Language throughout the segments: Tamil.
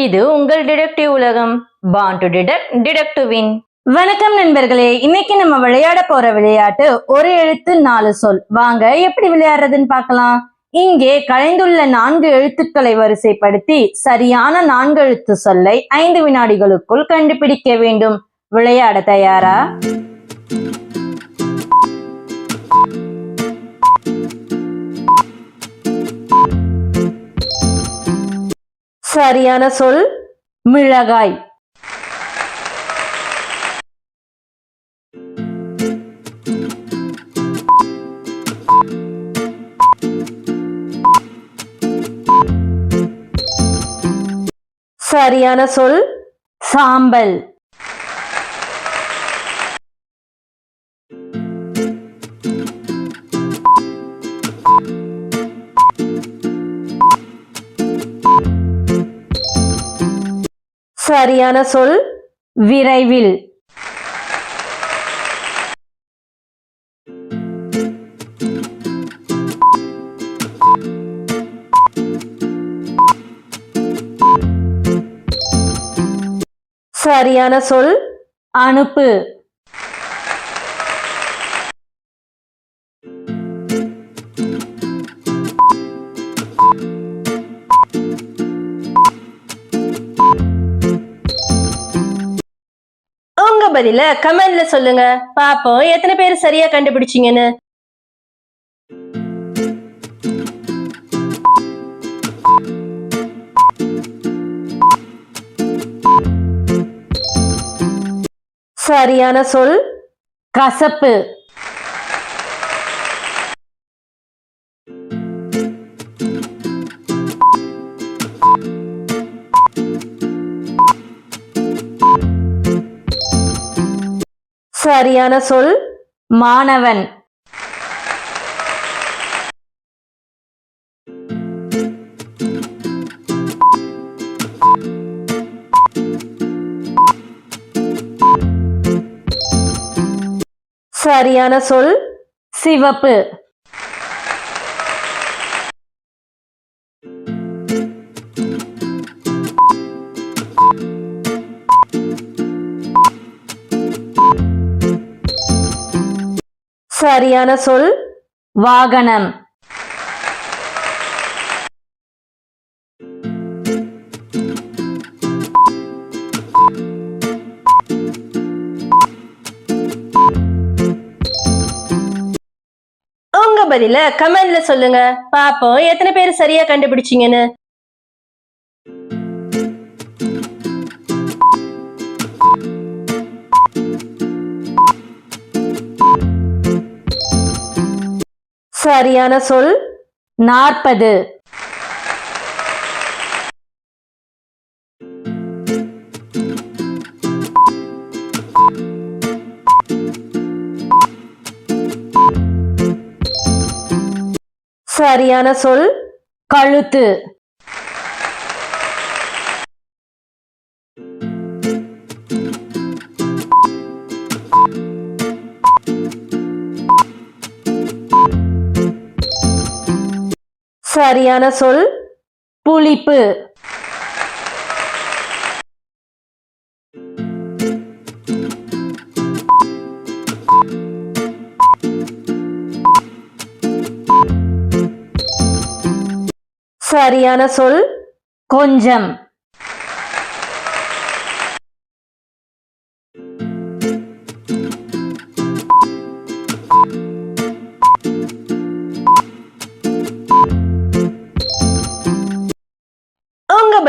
இது உங்கள் டிடெக்டிவ் உலகம். Born to detect detect win வணக்கம் நண்பர்களே. இன்னைக்கு நம்ம விளையாட போற விளையாட்டு ஒரு எழுத்து நாலு சொல். வாங்க எப்படி விளையாடுறதுன்னு பார்க்கலாம். இங்கே கலைந்துள்ள நான்கு எழுத்துக்களை வரிசைப்படுத்தி சரியான நான்கு எழுத்து சொல்லை ஐந்து வினாடிகளுக்குள் கண்டுபிடிக்க வேண்டும். விளையாட தயாரா? சரியான சொல் மிளகாய். சரியான சொல் சாம்பல். சரியான சொல் விரைவில். சரியான சொல் அனுப்பு. பதில கமெண்ட்ல சொல்லுங்க. பாப்போம். எத்தனை பேர் சரியா கண்டுபிடிச்சீங்கன்னு? சரியான சொல் கசப்பு. சரியான சொல் மாணவன். சரியான சொல் சிவப்பு. சரியான சொல் வாகனம். உங்க பதில கமெண்ட்ல சொல்லுங்க. பாப்போம் எத்தனை பேர் சரியா கண்டுபிடிச்சீங்கன்னு. சரியான சொல் நாற்பது. சரியான சொல் கழுத்து. சரியான சொல் புளிப்பு. சரியான சொல் கொஞ்சம்.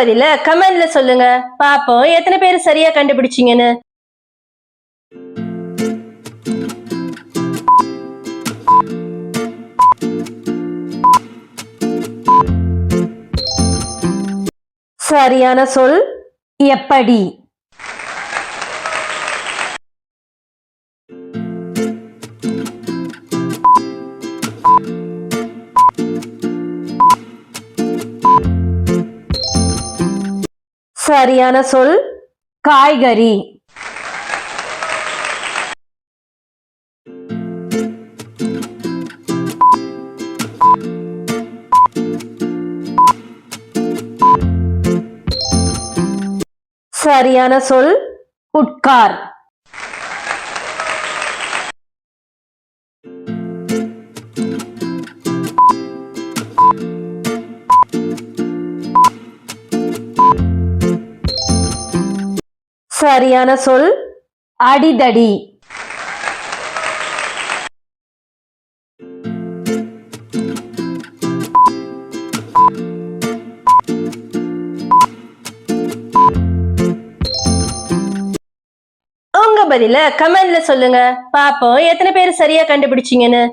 பதில கமெண்ட்ல சொல்லுங்க. பாப்போம் எத்தனை பேர் சரியா கண்டுபிடிச்சீங்கன்னு. சரியான சொல் எப்படி? சரியான சொல் காய்கறி. சரியான சொல் உட்கார். சரியான சொல் அடிதடி. உங்க பதில கமெண்ட்ல சொல்லுங்க. பாப்போம் எத்தனை பேர் சரியா கண்டுபிடிச்சீங்கன்னு.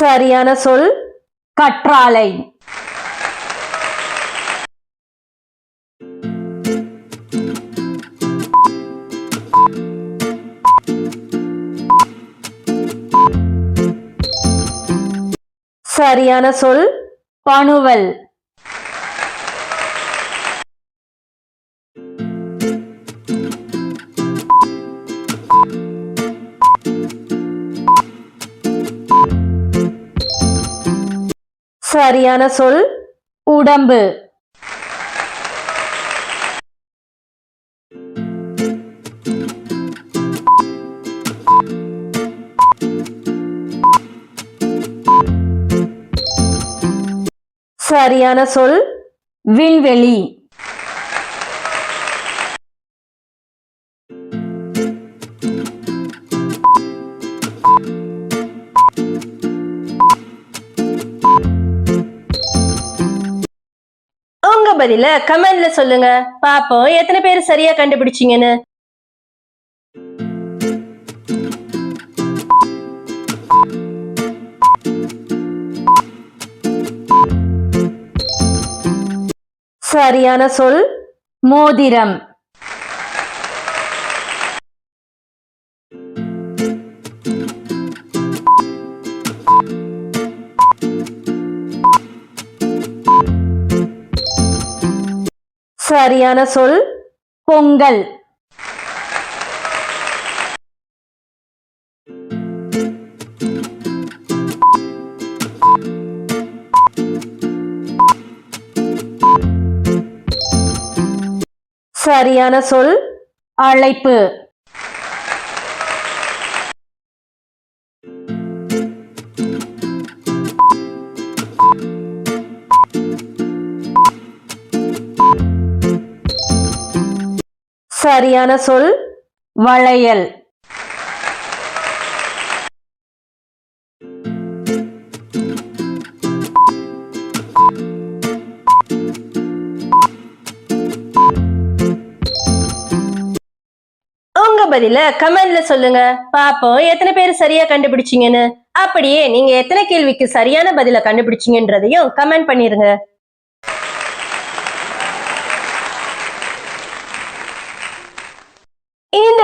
சரியான சொல் கற்றாழை. சரியான சொல் பணுவல். சரியான சொல் உடம்பு. சரியான சொல் விண்வெளி. பதில கமெண்ட்ல சொல்லுங்க. பாப்போம் எத்தனை பேர் சரியா கண்டுபிடிச்சீங்கன்னு. சரியான சொல் மோதிரம். சரியான சொல் பொங்கல். சரியான சொல் அழைப்பு. சரியான சொல் வளையல். உங்க பதில கமெண்ட்ல சொல்லுங்க. பாப்போம் எத்தனை பேர் சரியா கண்டுபிடிச்சீங்கன்னு. அப்படியே நீங்க எத்தனை கேள்விக்கு சரியான பதில கண்டுபிடிச்சீங்கன்றதையும் கமெண்ட் பண்ணிருங்க.